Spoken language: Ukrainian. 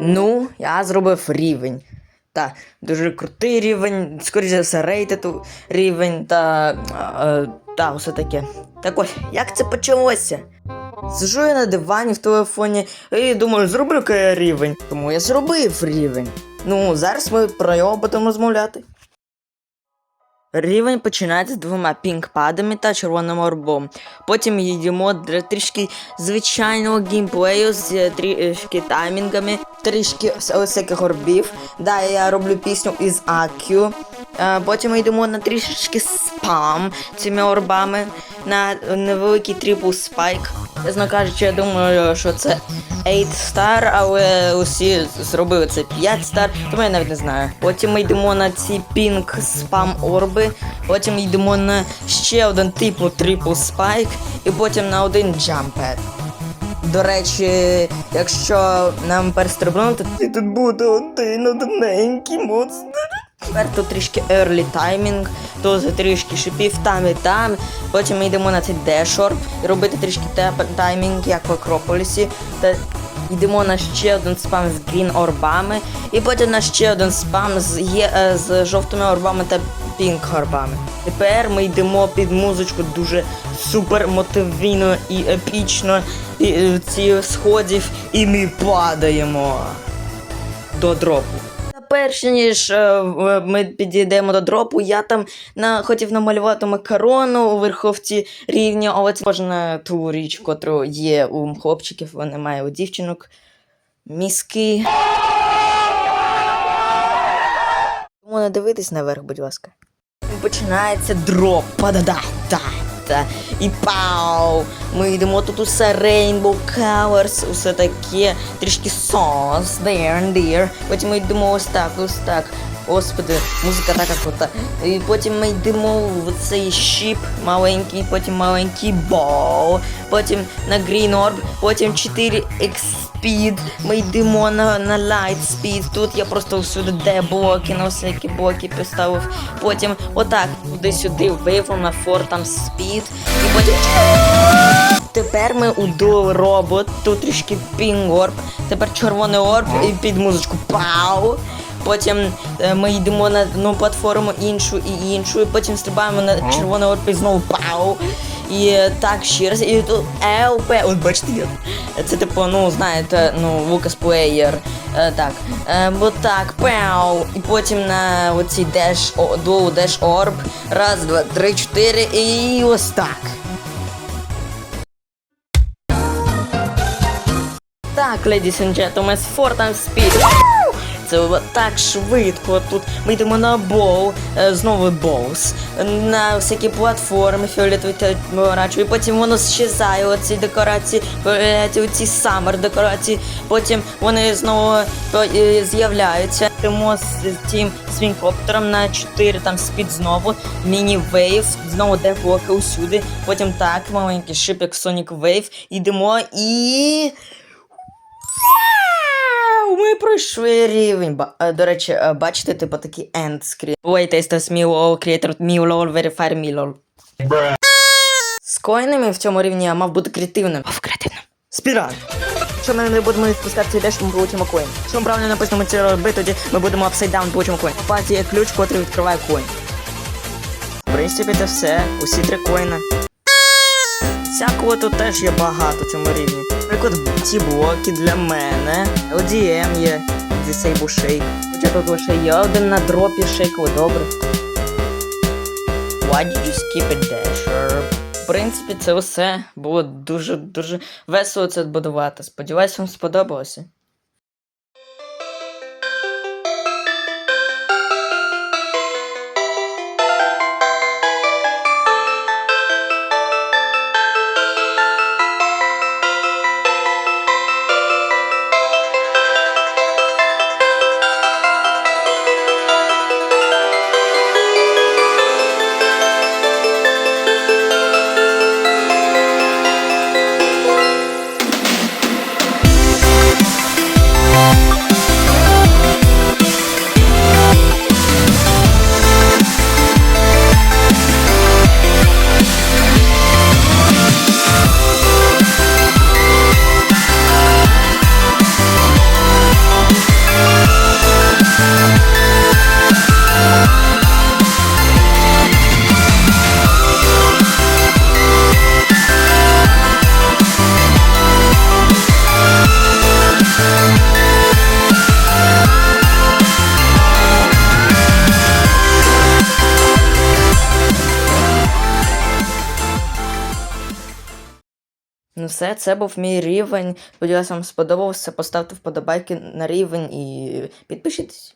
Ну, я зробив рівень. Та, дуже крутий рівень, скоріше за все, рейтед рівень та. Е, та, усе таке. Так ось, як це почалося? Сижу я на дивані в телефоні і думаю, зроблю-ка я рівень. Тому я зробив рівень. Ну, зараз ми про нього будемо розмовляти. Рівень починається з двома пінкпадами та червоним орбом. Потім їдемо для трішки звичайного геймплею з трішки таймінгами, трішки вс- всяких орбів. Далі я роблю пісню із AQ. Е, Потім йдемо на трішечки спам цими орбами на невеликий трипл спайк. Чесно кажучи, я думаю, що це 8 star, але усі зробили це 5 star, тому я навіть не знаю. Потім ми йдемо на ці пінк спам орби, потім йдемо на ще один типу трипл спайк, і потім на один джампет. До речі, якщо нам перестрибнути, то тут буде один одненький монстр. Тепер тут трішки early таймінг, тут трішки шипів там і там. Потім ми йдемо на цей дешорб і робити трішки таймінг, як в Акрополісі. Та йдемо на ще один спам з грін орбами, і потім на ще один спам з, є, е, з жовтими орбами та пінк орбами. Тепер ми йдемо під музичку дуже супер мотивійно і епічно і, е, ці сходів, і ми падаємо до дропу. Перш ніж е, ми підійдемо до дропу, я там на, хотів намалювати макарону у верховці рівня, але кожна ту річ, котру є у хлопчиків, а немає у дівчинок. Мізки. Тому не дивитись наверх, будь ласка. Починається дроп. Падада. Та, та. І пау! Ми йдемо тут усе Rainbow Colors, усе таке, трішки sauce, there and there. Потім ми йдемо ось так, ось так. Господи, музика така крута. І потім ми йдемо в цей щіп маленький, потім маленький бол, потім на Green Orb, потім 4 X Speed, ми йдемо на, на Light Speed. Тут я просто всюди де блоки, на всякі блоки поставив. Потім отак, туди-сюди вивел на фор там Speed. І потім. Тепер ми у Dual робот, тут трішки пінг орб, тепер червоний орб і під музичку Пау. Потім е, ми йдемо на одну платформу іншу і іншу, і потім стрибаємо на червоний орб і знову пау. І е, так ще раз, і тут ЛП. От бачите? Це типу, ну знаєте, ну, Лукас Плеєр. Так. Е, от так, пау. І потім на оцій деш, дуо деш орб. Раз, два, три, чотири, і ось так. Так, ladies and gentlemen, з Fort Time Speed. Це так швидко. Тут ми йдемо на боу, е, знову боус, на всякі платформи фіолетові та оранжеві. Потім воно щезає, оці декорації, фіолетові, ці самер декорації. Потім вони знову е, з'являються. Йдемо з тим свінкоптером на 4 там спід знову, міні-вейв, знову деплоки усюди. Потім так, маленький шипик Sonic Wave. Йдемо і. Пройшли рівень. Ба- е, До речі, е, бачите, типу такий end screen. Wait, is this me lol, creator me lol, verify me lol. З коїнами в цьому рівні я мав бути креативним. Був креативним. Спіраль. Якщо ми не будемо спускати цей деш, ми получимо коін. Якщо ми правильно написано це робити, тоді ми будемо upside down, получимо коін. У паті є ключ, котрий відкриває коін. В принципі, це все. Усі три коїна. Всякого тут теж є багато в цьому рівні. Наприклад, ці блоки для мене. LDM є, Disable Shake. Хоча тут лише є один на дропі шейку, добре. Why did you skip a dasher? В принципі, це все було дуже-дуже весело це будувати. Сподіваюсь, вам сподобалося. Ну все, це був мій рівень. Сподіваюся, вам сподобався. Поставте вподобайки на рівень і підпишіться.